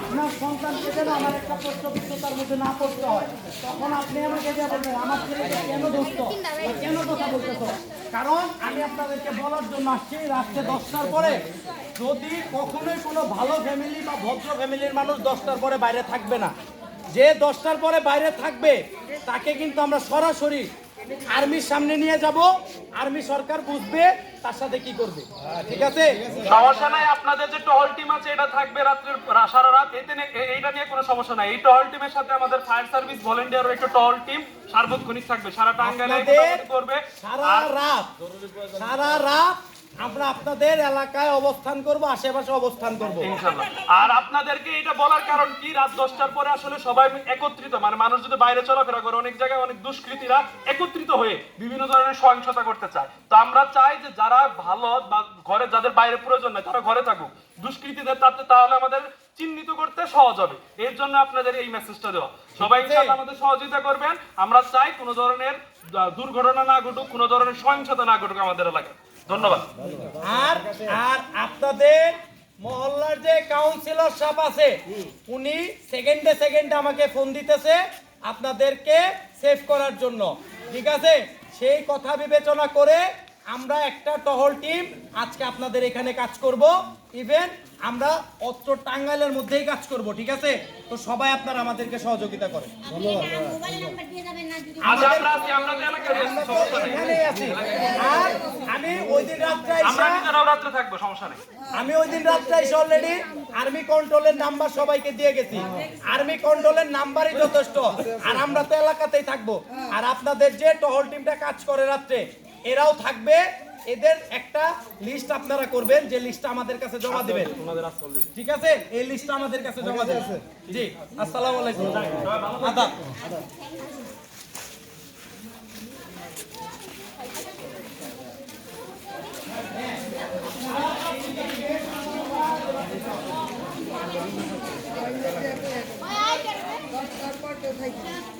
আপনার সন্তানকে যেন আমার একটা প্রশ্নবিদ্ধতার মধ্যে না পড়তে হয়। তখন আপনি আমাকে যে বলবেন, আমার ছেলেকে কেন দোস্ত কেন কথা বলতেছ? কারণ আমি আপনাদেরকে বলার জন্য আসছি, রাত্রে দশটার পরে। যদি কখনোই কোনো ভালো ফ্যামিলি বা ভদ্র ফ্যামিলির মানুষ দশটার পরে বাইরে থাকবে না। যে দশটার পরে বাইরে থাকবে, তাকে কিন্তু আমরা সরাসরি আর্মির সামনে নিয়ে যাব। আর্মি সরকার বুঝবে তার সাথে কি করবে। ঠিক আছে? সমস্যা নাই আপনাদের যে টহল টিম আছে এটা থাকবে রাত্রের সারা রাত। এতে এইটা নিয়ে কোনো সমস্যা নাই। এই টহল টিমের সাথে আমাদের ফায়ার সার্ভিস ভলেন্টিয়ার একটু টহল টিম সার্বক্ষণিক থাকবে। সারা টাঙ্গাইলে করবে। সারা রাত সারা রাত আমরা আপনাদের এলাকায় অবস্থান করব, আশেপাশে অবস্থান করব। ইনশাআল্লাহ। আর আপনাদেরকে এটা বলার কারণ কি? রাত দশটার পরে আসলে সবাই একত্রিত। মানে মানুষ যদি বাইরে চলাফেরা করে, অনেক জায়গায় অনেক দুষ্কৃতীরা একত্রিত হয়ে বিভিন্ন ধরনের সহিংসতা করতে চায়। তো আমরা চাই যে যারা ভালো বা ঘরে, যাদের বাইরে প্রয়োজন নাই, তারা ঘরে থাকুক। দুষ্কৃতীদের তাতে তাহলে আমাদের চিহ্নিত করতে সহজ হবে। এর জন্য আপনাদের এই মেসেজটা দেওয়া। সবাই আমাদের সহযোগিতা করবেন। আমরা চাই কোনো ধরনের দুর্ঘটনা না ঘটুক কোনো ধরনের সহিংসতা না ঘটুক আমাদের এলাকায়। ধন্যবাদ। আর আর আপনাদের মহল্লার যে কাউন্সিলর সাহেব আছে উনি সেকেন্ডে সেকেন্ডে আমাকে ফোন দিতেছে আপনাদেরকে সেভ করার জন্য। ঠিক আছে? সেই কথা বিবেচনা করে আমরা একটা টহল টিম আজকে আপনাদের এখানে কাজ করব। ইভেন আমরা অত্র টাঙ্গাইলের মধ্যেই কাজ করব ঠিক আছে? তো সবাই আপনারা আমাদেরকে সহযোগিতা করেন। মোবাইল নাম্বার দিয়ে যাবেন না যদি আজ আমরা আছি আপনাদের এলাকায় আছি, সমস্যা নেই। এখানেই আছি। আর আমি ওই দিন রাত্রে আমি ওই দিন রাত্রে এসে অলরেডি আর্মি কন্ট্রোলের নাম্বার সবাইকে দিয়ে গেছি। আর্মি কন্ট্রোলের নাম্বারই যথেষ্ট। আর আমরা তো এলাকাতেই থাকব। আর আপনাদের যে টহল টিমটা কাজ করে রাত্রে এরাও থাকবে। এদের একটা লিস্ট আপনারা করবেন যে লিস্টটা আমাদের কাছে জমা দিবেন। ঠিক আছে? এই লিস্টটা আমাদের কাছে জমা দেবেন। জি আসসালামু আলাইকুম। আদাব। কেউ থাকবে না।